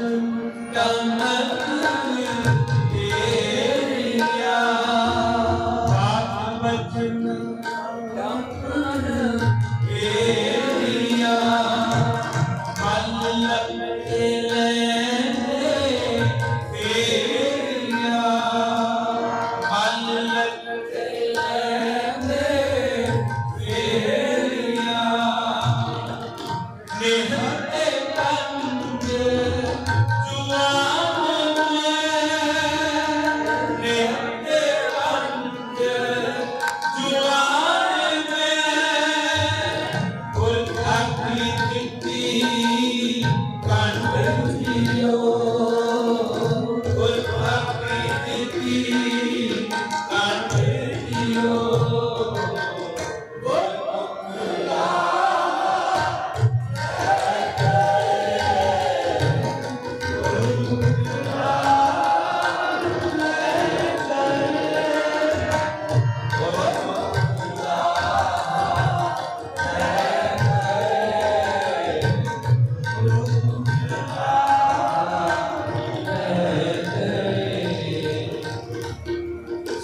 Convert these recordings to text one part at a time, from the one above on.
Come and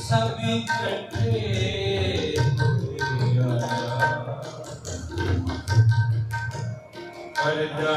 ਇਕੱਠੇ ਹੋਇਆ ਪਰਦਾ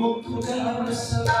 मुक्त कर सदा